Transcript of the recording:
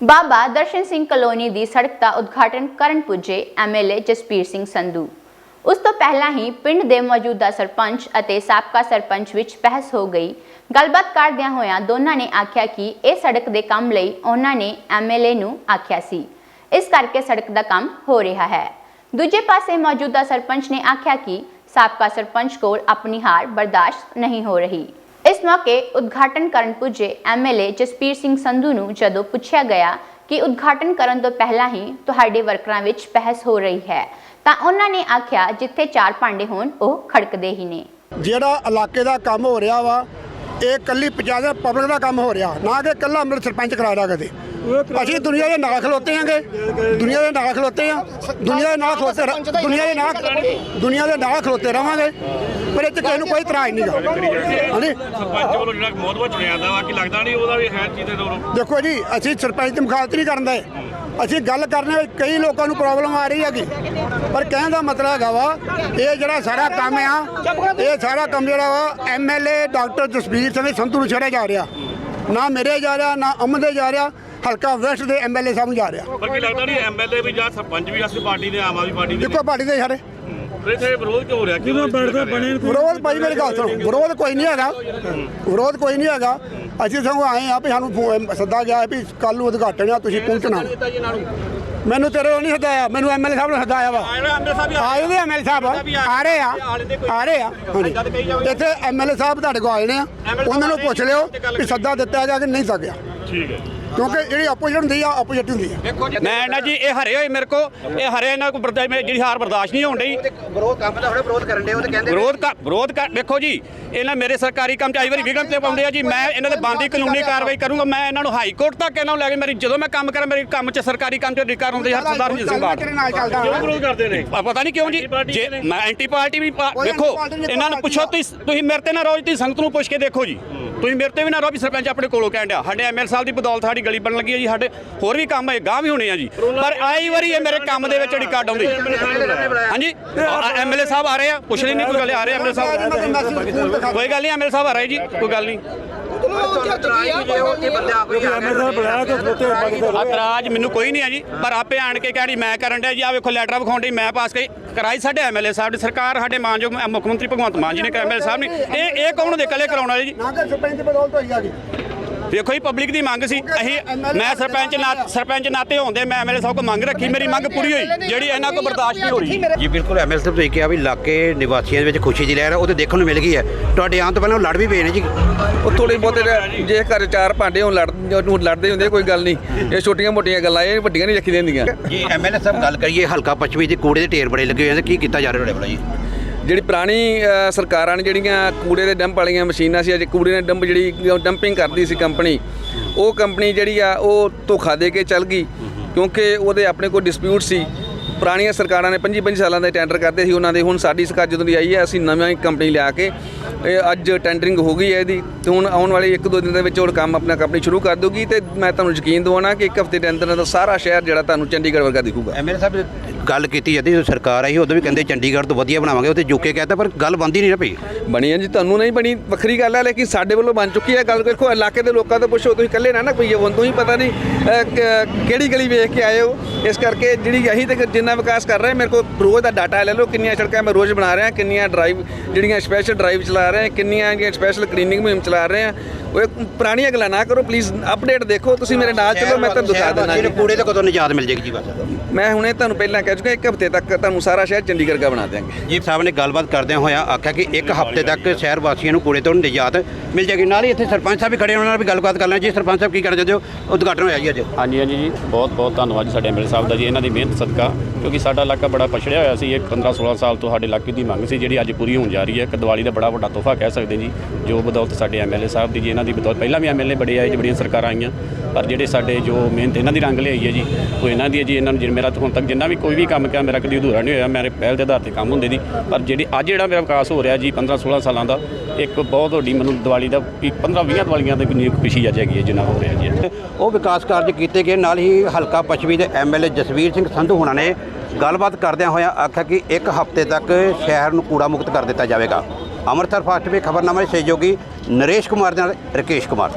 ਬਾਬਾ Darshan Singh colony ਦੀ ਸੜਕ ਦਾ ਉਦਘਾਟਨ ਕਰਨ ਪੁੱਜੇ ਐਮਐਲਏ ਜਸਪੀਰ ਸਿੰਘ ਸੰਧੂ। ਉਸ ਤੋਂ ਪਹਿਲਾਂ ਹੀ ਪਿੰਡ ਦੇ ਮੌਜੂਦਾ ਸਰਪੰਚ ਅਤੇ ਸਾਬਕਾ ਸਰਪੰਚ ਵਿੱਚ ਬਹਿਸ ਹੋ ਗਈ। ਗੱਲਬਾਤ ਕਰਦਿਆਂ ਹੋਇਆਂ ਦੋਨਾਂ ਨੇ ਆਖਿਆ ਕਿ ਇਹ ਸੜਕ ਦੇ ਕੰਮ ਲਈ ਉਹਨਾਂ ਨੇ ਐਮਐਲਏ ਨੂੰ ਆਖਿਆ ਸੀ। ਇਸ ਕਰਕੇ ਸੜਕ ਦਾ ਕੰਮ ਹੋ ਰਿਹਾ ਹੈ। ਦੂਜੇ ਪਾਸੇ ਮੌਜੂਦਾ ਸਰਪੰਚ ਨੇ ਆਖਿਆ ਕਿ ਸਾਬਕਾ ਸਰਪੰਚ ਕੋਲ ਆਪਣੀ ਹਾਰ ਬਰਦਾਸ਼ਤ ਨਹੀਂ ਹੋ ਰਹੀ। ਇਸ ਮੌਕੇ ਉਦਘਾਟਨ ਕਰਨ ਪੁੱਜੇ ਐਮਐਲਏ ਜਸਪੀਰ ਸਿੰਘ ਸੰਧੂ ਨੂੰ ਜਦੋਂ ਪੁੱਛਿਆ ਗਿਆ ਕਿ ਉਦਘਾਟਨ ਕਰਨ ਤੋਂ ਪਹਿਲਾਂ ਹੀ ਤੁਹਾਡੇ ਵਰਕਰਾਂ ਵਿੱਚ ਬਹਿਸ ਹੋ ਰਹੀ ਹੈ, ਤਾਂ ਉਹਨਾਂ ਨੇ ਆਖਿਆ, ਜਿੱਥੇ ਚਾਰ ਭਾਂਡੇ ਹੋਣ, ਉਹ ਖੜਕਦੇ ਹੀ ਨੇ। ਜਿਹੜਾ ਇਲਾਕੇ ਦਾ ਕੰਮ ਹੋ ਰਿਹਾ ਵਾ, ਇਹ ਕੱਲੀ ਪੰਜਾਬ ਪਬਲਿਕ ਦਾ ਕੰਮ ਹੋ ਰਿਹਾ, ਨਾ ਕਿ ਕੱਲਾ ਅੰਮ੍ਰਿਤ ਸਰਪੰਚ ਕਰਾ ਰਿਹਾ ਕਦੇ ਅਸੀਂ ਦੁਨੀਆ ਦੇ ਨਾਲ ਖਲੋਤੇ ਆਂਗੇ। ਦੁਨੀਆ ਦੇ ਨਾਲ ਖਲੋਤੇ ਆ। ਦੁਨੀਆ ਦੇ ਨਾਲ ਖਲੋਤੇ ਰ- ਦੁਨੀਆ ਦੇ ਨਾਲ ਦੁਨੀਆ ਦੇ ਨਾਲ ਖਲੋਤੇ ਰਵਾਂਗੇ। ਪਰ ਇਹ 'ਚ ਕਿਸੇ ਨੂੰ ਕੋਈ ਇਤਰਾਜ਼ ਨਹੀਂਗਾ ਹਾਂਜੀ ਸਰਪੰਚ ਵੱਲੋਂ ਜਿਹੜਾ ਮੋਦਵਾ ਚੁਣਿਆ ਜਾਂਦਾ ਵਾ ਕਿ ਲੱਗਦਾ ਨਹੀਂ ਉਹਦਾ ਵੀ ਹੈ ਚੀਜ਼ ਦੇ ਦੇਖੋ ਜੀ, ਅਸੀਂ ਸਰਪੰਚ ਦੀ ਮੁਖਾਲਫਤ ਨਹੀਂ ਕਰਨ ਦੇ ਅਸੀਂ ਗੱਲ ਕਰਨੇ ਵਿੱਚ ਕਈ ਲੋਕਾਂ ਨੂੰ ਪ੍ਰੋਬਲਮ ਆ ਰਹੀ ਹੈਗੀ। ਪਰ ਕਹਿਣ ਦਾ ਮਤਲਬ ਹੈਗਾ ਵਾ, ਇਹ ਜਿਹੜਾ ਸਾਰਾ ਕੰਮ ਆ, ਇਹ ਸਾਰਾ ਕੰਮ ਜਿਹੜਾ ਵਾ ਐਮਐਲਏ ਡਾਕਟਰ ਜਸਬੀਰ ਸਿੰਘ ਸੰਧੂ ਨੂੰ ਛੜਿਆ ਜਾ ਰਿਹਾ। ਨਾ ਮੇਰੇ ਜਾ ਰਿਹਾ, ਨਾ ਅਮਨ ਦੇ ਜਾ ਰਿਹਾ। ਹਲਕਾ ਵੈਸਟ ਦੇ ਐਮਐਲਏ ਸਾਹਿਬ ਨੂੰ ਜਾ ਰਿਹਾ। ਪਰ ਕੀ ਲੱਗਦਾ ਨਹੀਂ ਐਮਐਲਏ ਵੀ ਜਾਂ ਸਰਪੰਚ ਵੀ ਅਸੀਂ ਪਾਰਟੀ ਦੇ ਆਮ ਆਦਮੀ ਪਾਰਟੀ ਦੇ ਇੱਕੋ ਪਾਰਟੀ ਦੇ ਸਾਰੇ। ਫਿਰ ਇੱਥੇ ਵਿਰੋਧ ਕਿਉਂ ਹੋ ਰਿਹਾ? ਕਿਉਂ ਬੈਠਦਾ ਬਣੇ ਵਿਰੋਧ ਭਾਈ ਮੇਰੀ ਗੱਲ ਸੁਣੋ। ਵਿਰੋਧ ਕੋਈ ਨਹੀਂ ਹੈਗਾ। ਵਿਰੋਧ ਕੋਈ ਨਹੀਂ ਹੈਗਾ। ਅਸੀਂ ਸਗੋਂ ਆਏ ਆ ਵੀ ਸਾਨੂੰ ਫੋ- ਸੱਦਾ ਗਿਆ ਵੀ ਕੱਲ ਨੂੰ ਉਦਘਾਟਨ ਆ ਤੁਸੀਂ ਪਹੁੰਚਣਾ। ਮੈਨੂੰ ਤੇਰੇ ਉਹ ਨਹੀਂ ਸਦਾਇਆ ਮੈਨੂੰ ਐਮਐਲਏ ਸਾਹਿਬ ਨੇ ਸਦਾਇਆ ਵਾ। ਆਏ ਨੇ ਐਮਐਲਏ ਸਾਹਿਬ ਆ ਰਹੇ ਆ। ਆ ਰਹੇ ਆ। ਹਾਂਜੀ। ਇੱਥੇ ਐਮਐਲਏ ਸਾਹਿਬ ਤੁਹਾਡੇ ਕੋਲ ਆਏ ਨੇ ਆ। ਉਹਨਾਂ ਨੂੰ ਪੁੱਛ ਲਿਓ ਵੀ ਸੱਦਾ ਦਿੱਤਾ ਜਾ ਕਿ ਨਹੀਂ ਸਕਿਆ। ਠੀਕ ਹੈ ਕਿਉਂਕਿ ਜਿਹੜੀ ਆਪੋਜੀਟ ਹੁੰਦੀ ਆ ਆਪੋਜੀਟ ਹੁੰਦੀ ਆ। ਮੈਂ ਨਾ ਜੀ ਇਹ ਹਰੇ ਹੋਏ ਮੇਰੇ ਕੋ ਇਹ ਹਰੇ ਇਹਨਾਂ ਕੋ ਬਰਦਾਸ਼ਤ ਜਿਹੜੀ ਹਾਰ ਬਰਦਾਸ਼ਤ ਨਹੀਂ ਹੋਣ ਡਈ। ਵਿਰੋਧ ਕੰਮ ਦਾ ਥੋੜਾ ਵਿਰੋਧ ਕਰਨ ਦੇ ਉਹ ਤੇ ਕਹਿੰਦੇ ਵਿਰੋਧ ਕਰ ਵਿਰੋਧ ਕਰ ਦੇਖੋ ਜੀ ਇਹਨਾਂ ਮੇਰੇ ਸਰਕਾਰੀ ਕੰਮ ਚ ਆਈ ਵਾਰੀ ਵਿਗਨ ਤੇ ਪਾਉਂਦੇ ਆ ਜੀ ਮੈਂ ਇਹਨਾਂ ਦੇ ਬੰਦੀ ਕਾਨੂੰਨੀ ਕਾਰਵਾਈ ਕਰੂੰਗਾ ਮੈਂ ਇਹਨਾਂ ਨੂੰ ਹਾਈ ਕੋਰਟ ਤੱਕ ਇਹਨਾਂ ਨੂੰ ਲੈ ਕੇ ਮੇਰੀ ਜਦੋਂ ਮੈਂ ਕੰਮ ਕਰਾਂ ਮੇਰੇ ਕੰਮ ਚ ਸਰਕਾਰੀ ਕੰਮ ਚ ਰਿਕਾਰ ਹੁੰਦੇ ਹਰ ਸਰਦਾਰ ਜੀ ਸਿੰਘ ਕਿਉਂ ਵਿਰੋਧ ਕਰਦੇ ਨੇ? ਆ ਪਤਾ ਨਹੀਂ ਕਿਉਂ ਜੀ ਜੇ। ਮੈਂ ਐਂਟੀ ਪਾਰਟੀ ਵੀ ਦੇਖੋ ਇਹਨਾਂ ਨੂੰ ਪੁੱਛੋ ਤੁਸੀਂ ਤੁਸੀਂ ਮੇਰੇ ਤੇ ਨਾ ਰੋਜ਼ ਤੁਸੀਂ ਸੰਗਤ ਨੂੰ ਪੁੱਛ ਕੇ ਦੇਖੋ ਜੀ। ਤੁਸੀਂ ਮੇਰੇ ਤੇ ਵੀ ਨਾ ਰੋ ਵੀ ਸਰਪੰਚ ਆਪਣੇ ਕੋਲੋਂ ਕਹਿਣ ਡਿਆ। ਸਾਡੇ ਐਮਐਲ ਸਾਹਿਬ ਦੀ ਬਦੌਲਤ ਸਾਡੀ ਗਲੀ ਬਣਨ ਲੱਗੀ ਹੈ ਜੀ, ਸਾਡੇ ਹੋਰ ਵੀ ਕੰਮ ਹੈ ਗਾਂ ਵੀ ਹੋਣੇ ਆ ਜੀ। ਪਰ ਆਈ ਵਾਰੀ ਇਹ ਮੇਰੇ ਕੰਮ ਦੇ ਵਿੱਚ ਜਿਹੜੀ ਕੱਢ ਆਉਂਦੀ। ਹਾਂਜੀ? ਐਮਐਲਏ ਸਾਹਿਬ ਆ ਰਹੇ ਆ, ਪੁੱਛ ਲਈ ਨਹੀਂ ਕੋਈ ਗੱਲ ਆ ਰਹੇ ਐਮਐਲਏ ਸਾਹਿਬ। ਕੋਈ ਗੱਲ ਨਹੀਂ ਐਮਐਲ ਸਾਹਿਬ ਆ ਰਹੇ ਜੀ, ਕੋਈ ਗੱਲ ਨਹੀਂ ਜੇ ਉਹ ਤੇ ਬੰਦੇ ਆਪ ਹੀ ਆ। ਗਏ ਇਤਰਾਜ਼ ਮੈਨੂੰ ਕੋਈ ਨਹੀਂ ਹੈ ਜੀ ਪਰ ਆਪੇ ਆਣ ਕੇ ਕਹਿਣੀ ਮੈਂ ਕਰਨ ਡਿਆ ਜੀ ਆ ਵੇਖੋ ਲੈਟਰ ਵਿਖਾਉਣ ਡਈ ਮੈਂ ਪਾਸ ਕਰੀ। ਕਰਾਈ ਸਾਡੇ ਐਮਐਲਏ ਸਾਹਿਬ ਦੀ ਸਰਕਾਰ ਸਾਡੇ ਮਾਨਯੋਗ ਮੁੱਖ ਮੰਤਰੀ ਭਗਵੰਤ ਮਾਨ ਜੀ ਨੇ ਐਮਐਲਏ ਸਾਹਿਬ ਨੇ। ਇਹ ਇਹ ਕੌਣ ਦੇ ਕੱਲੇ ਕਰਾਉਣ ਵਾਲੇ ਜੀ। ਨਾ ਕਿ ਸਰਪੰਚ ਬਦੌਲਤ ਹੋਈ ਆ ਗਈ ਵੇਖੋ ਜੀ ਪਬਲਿਕ ਦੀ ਮੰਗ ਸੀ। ਅਸੀਂ ਮੈਂ ਸਰਪੰਚ ਨਾ ਸਰਪੰਚ ਨਾਤੇ ਹੁੰਦੇ ਮੈਂ ਐਮਐਲਏ ਸਾਹਿਬ ਕੋ ਮੰਗ ਰੱਖੀ ਮੇਰੀ ਮੰਗ ਪੂਰੀ ਹੋਈ ਜਿਹੜੀ ਇਹਨਾਂ ਕੋ ਬਰਦਾਸ਼ਤ ਨਹੀਂ ਹੋ ਰਹੀ। ਜੀ ਬਿਲਕੁਲ ਐਮਐਲ ਸਾਹਿਬ ਤੁਸੀਂ ਕਿਹਾ ਵੀ ਇਲਾਕੇ ਨਿਵਾਸੀਆਂ ਦੇ ਵਿੱਚ ਖੁਸ਼ੀ ਦੀ ਲਹਿਰ ਹੈ ਉਹ ਤੇ ਦੇਖਣ ਨੂੰ ਮਿਲ ਗਈ ਹੈ। ਤੁਹਾਡੇ ਆਉਣ ਤੋਂ ਪਹਿਲਾਂ ਉਹ ਲੜ ਵੀ ਪਏ ਨੇ ਜੀ। ਉਹ ਥੋੜੀ ਬਹੁਤੇ ਜੇ ਘਰ ਚਾਰ ਭਾਂਡੇ ਹੋਣ ਲੜ ਨੂੰ ਲੜਦੇ ਹੁੰਦੇ ਕੋਈ ਗੱਲ ਨਹੀਂ। ਇਹ ਛੋਟੀਆਂ ਮੋਟੀਆਂ ਗੱਲਾਂ ਇਹ ਵੱਡੀਆਂ ਨਹੀਂ ਰੱਖੀ ਦਿੰਦੀਆਂ। ਜੀ ਐਮਐਲਏ ਸਾਹਿਬ ਗੱਲ ਕਰੀਏ ਹਲਕਾ ਪੱਛਮੀ ਦੇ ਕੂੜੇ ਦੇ ਢੇਰ ਬੜੇ ਲੱਗੇ ਹੋਏ ਨੇ ਕੀ ਕੀਤਾ ਜਾ ਰਿਹਾ ਤੁਹਾਡੇ ਵੱਲੋਂ ਜੀ? ਜਿਹੜੀ ਪੁਰਾਣੀ ਸਰਕਾਰਾਂ ਨੇ ਜਿਹੜੀਆਂ ਕੂੜੇ ਦੇ ਡੰਪ ਵਾਲੀਆਂ ਮਸ਼ੀਨਾਂ ਸੀ, ਅਜੇ ਕੂੜੇ ਦੇ ਡੰਪ ਜਿਹੜੀ ਡੰਪਿੰਗ ਕਰਦੀ ਸੀ ਕੰਪਨੀ ਉਹ ਕੰਪਨੀ ਜਿਹੜੀ ਆ, ਉਹ ਧੋਖਾ ਦੇ ਕੇ ਚੱਲ ਗਈ ਕਿਉਂਕਿ ਉਹਦੇ ਆਪਣੇ ਕੋਲ ਡਿਸਪਿਊਟ ਸੀ। ਪੁਰਾਣੀਆਂ ਸਰਕਾਰਾਂ ਨੇ 25 25 ਸਾਲਾਂ ਦੇ ਟੈਂਡਰ ਕਰਦੇ ਸੀ, ਉਹਨਾਂ ਦੇ ਹੁਣ ਸਾਡੀ ਸਰਕਾਰ ਜਦੋਂ ਦੀ ਆਈ ਹੈ, ਅਸੀਂ ਨਵੀਂ ਕੰਪਨੀ ਲਿਆ ਕੇ, ਇਹ ਅੱਜ ਟੈਂਡਰਿੰਗ ਹੋ ਗਈ ਹੈ ਇਹਦੀ। ਤੇ ਹੁਣ ਆਉਣ ਵਾਲੇ 1-2 ਦਿਨ ਦੇ ਵਿੱਚ ਉਹ ਕੰਮ ਆਪਣਾ ਕੰਪਨੀ ਸ਼ੁਰੂ ਕਰ ਦੂਗੀ ਤੇ ਮੈਂ ਤੁਹਾਨੂੰ ਯਕੀਨ ਦਿਵਾਉਣਾ ਕਿ ਇੱਕ ਹਫ਼ਤੇ ਦੇ ਅੰਦਰ ਅੰਦਰ ਸਾਰਾ ਸ਼ਹਿਰ ਜਿਹੜਾ ਤੁਹਾਨੂੰ ਚੰਡੀਗੜ੍ਹ ਵਰਗਾ ਦਿਖੂਗਾ। ਐਮਐਲਏ ਸਾਹਿਬ ਗੱਲ ਕੀਤੀ ਜਾਂਦੀ ਸਰਕਾਰ ਆਈ ਉਦੋਂ ਵੀ ਕਹਿੰਦੇ ਚੰਡੀਗੜ੍ਹ ਤੋਂ ਵਧੀਆ ਬਣਾਵਾਂਗੇ ਤੇ ਜੁਕੇ ਕਹਿੰਦਾ ਪਰ ਗੱਲ ਬੰਦੀ ਨਹੀਂ ਨਾ ਪਈ। ਬਣੀ ਹੈ ਜੀ ਤੁਹਾਨੂੰ ਨਹੀਂ ਬਣੀ ਵੱਖਰੀ ਗੱਲ ਹੈ ਲੇਕਿਨ ਸਾਡੇ ਵੱਲੋਂ ਬਣ ਚੁੱਕੀ ਹੈ ਗੱਲ। ਦੇਖੋ ਇਲਾਕੇ ਦੇ ਲੋਕਾਂ ਤੋਂ ਪੁੱਛੋ ਤੁਸੀਂ ਇਕੱਲੇ ਨਾ ਨਾ ਕੋਈ ਹੁਣ ਤੋਂ ਹੀ ਪਤਾ ਨਹੀਂ ਕਿਹੜੀ ਗਲੀ ਵੇਖ ਕੇ ਆਏ ਹੋ। ਇਸ ਕਰਕੇ ਜਿਹੜੀ ਅਸੀਂ ਤੇ ਜਿੰਨਾ ਵਿਕਾਸ ਕਰ ਰਹੇ ਮੇਰੇ ਕੋਲ ਰੋਜ਼ ਦਾ ਡਾਟਾ ਲੈ ਲਓ ਕਿੰਨੀਆਂ ਸੜਕਾਂ ਮੈਂ ਰੋਜ਼ ਬਣਾ ਰਿਹਾ ਕਿੰਨੀਆਂ ਡਰਾਈਵ ਜਿਹੜੀਆਂ ਸਪੈਸ਼ਲ ਡਰਾਈਵ ਚਲਾ ਰਹੇ ਹਾਂ ਕਿੰਨੀਆਂ ਜਿਹੜੀਆਂ ਸਪੈਸ਼ਲ ਕਲੀਨਿੰਗ ਮੁਹਿੰਮ ਚਲਾ ਰਹੇ ਹਾਂ। ਉਹ ਪੁਰਾਣੀਆਂ ਗੱਲਾਂ ਨਾ ਕਰੋ ਪਲੀਜ਼ ਅਪਡੇਟ ਦੇਖੋ ਤੁਸੀਂ ਮੇਰੇ ਨਾਲ ਚਲੋ ਮੈਂ ਤੁਹਾਨੂੰ ਦਿਖਾ ਦਿੰਦਾ ਕੂੜੇ ਤੋਂ ਕਦੋਂ ਨਿਜਾਤ ਮਿਲ ਜਾਏਗੀ ਜੀ ਬਸ? ਮੈਂ ਹੁਣੇ ਤੁਹਾਨੂੰ ਪਹਿਲਾਂ ਕਹਿ ਚੁੱਕਾ ਇੱਕ ਹਫ਼ਤੇ ਤੱਕ ਤੁਹਾਨੂੰ ਸਾਰਾ ਸ਼ਹਿਰ ਚੰਡੀਗੜ੍ਹ ਦਾ ਬਣਾ ਦਿਆਂਗੇ। ਜੀ ਸਾਹਿਬ ਨੇ ਗੱਲਬਾਤ ਕਰਦਿਆਂ ਹੋਇਆ ਆਖਿਆ ਕਿ ਇੱਕ ਹਫ਼ਤੇ ਤੱਕ ਸ਼ਹਿਰ ਵਾਸੀਆਂ ਨੂੰ ਕੂੜੇ ਤੋਂ ਨਿਜਾਤ ਮਿਲ ਜਾਏਗੀ। ਨਾਲ ਹੀ ਇੱਥੇ ਸਰਪੰਚ ਸਾਹਿਬ ਵੀ ਖੜੇ ਉਹਨਾਂ ਨਾਲ ਵੀ ਗੱਲਬਾਤ ਕਰ ਲੈਣਾ ਜੀ। ਸਰਪੰਚ ਸਾਹਿਬ ਕੀ ਕਹਿਣਾ ਚਾਹੁੰਦੇ ਹੋ? ਉਦਘਾਟਨ ਹੋਇਆ ਜੀ ਅੱਜ। ਹਾਂਜੀ ਹਾਂਜੀ ਜੀ। ਬਹੁਤ ਬਹੁਤ ਧੰਨਵਾਦ ਜੀ ਸਾਡੇ ਐਮਐਲਏ ਸਾਹਿਬ ਦਾ ਜੀ। ਇਹਨਾਂ ਦੀ ਮਿਹਨਤ ਸਦਕਾ, ਕਿਉਂਕਿ ਸਾਡਾ ਇਲਾਕਾ ਬੜਾ ਪਛੜਿਆ ਹੋਇਆ ਸੀ। ਇਹ 15 16 ਸਾਲ ਤੋਂ ਸਾਡੇ ਇਲਾਕੇ ਦੀ ਮੰਗ ਸੀ, ਜਿਹੜੀ ਅੱਜ ਪੂਰੀ ਹੋਣ ਜਾ ਰਹੀ ਹੈ। ਇੱਕ ਦੀਵਾਲੀ ਦਾ ਬੜਾ ਵੱਡਾ ਤੋਹਫਾ ਕਹਿ ਸਕਦੇ ਜੀ। ਜੋ ਬਦੌਲਤ ਸਾਡੇ ਐਮਐਲਏ ਸਾਹਿਬ ਦੀ ਜੀ, ਇਹਨਾਂ ਦੀ ਬਦੌਲਤ ਪਹਿਲਾਂ ਵੀ ਐਮਐਲਏ ਬੜੇ ਆਏ ਜੀ ਬੜੀਆਂ ਸਰਕਾਰਾਂ ਆਈਆਂ। ਪਰ ਜਿਹੜੇ ਸਾਡੇ ਜੋ ਮਿਹਨਤ ਇਹਨਾਂ ਦੀ ਰੰਗ ਲਿਆਈ ਹੈ ਜੀ, ਉਹ ਇਹਨਾਂ ਦੀ ਹੈ ਜੀ। ਇਹਨਾਂ ਨੂੰ ਜਿਨ ਮੇਰਾ ਹੁਣ ਤੱਕ ਜਿੰਨਾ ਵੀ ਕੋਈ ਵੀ ਕੰਮ ਕਿਹਾ, ਮੇਰਾ ਕਦੀ ਅਧੂਰਾ ਨਹੀਂ ਹੋਇਆ। ਮੇਰੇ ਪਹਿਲ ਦੇ ਆਧਾਰ ਤੇ ਕੰਮ ਹੁੰਦੇ ਜੀ। ਪਰ ਜਿਹੜੀ ਅੱਜ ਜਿਹੜਾ ਮੇਰਾ ਵਿਕਾਸ ਹੋ ਰਿਹਾ ਜੀ 15 16 ਸਾਲਾਂ ਦਾ ਇੱਕ ਬਹੁਤ ਵੱਡੀ ਮੈਨੂੰ ਦੀਵਾਲੀ ਦਾ 15 20 ਦੀਵਾਲੀਆਂ ਦੀ ਕਿੰਨੀ ਖੁਸ਼ੀ ਅੱਜ ਹੈਗੀ ਹੈ ਜਿੰਨਾ ਹੋ ਰਿਹਾ ਜੀ। ਉਹ ਵਿਕਾਸ ਕਾਰਜ ਕੀਤੇ ਗਏ, ਨਾਲ ਹੀ ਹਲਕਾ ਪੱਛਮੀ ਦੇ ਐਮਐਲਏ ਜਸਵੀਰ ਸਿੰਘ ਸੰਧੂ ਹੋਣਾ ਨੇ ਗੱਲਬਾਤ ਕਰਦਿਆਂ ਹੋਇਆਂ ਆਖਿਆ ਕਿ ਇੱਕ ਹਫ਼ਤੇ ਤੱਕ ਸ਼ਹਿਰ ਨੂੰ ਕੂੜਾ ਮੁਕਤ ਕਰ ਦਿੱਤਾ ਜਾਵੇਗਾ। ਅੰਮ੍ਰਿਤਸਰ ਫਾਸਟ ਵੇ ਖਬਰਨਾਮਾ ਦੇ ਸਹਿਯੋਗੀ ਨਰੇਸ਼ ਕੁਮਾਰ ਦੇ ਨਾਲ ਰਕੇਸ਼ ਕੁਮਾਰ।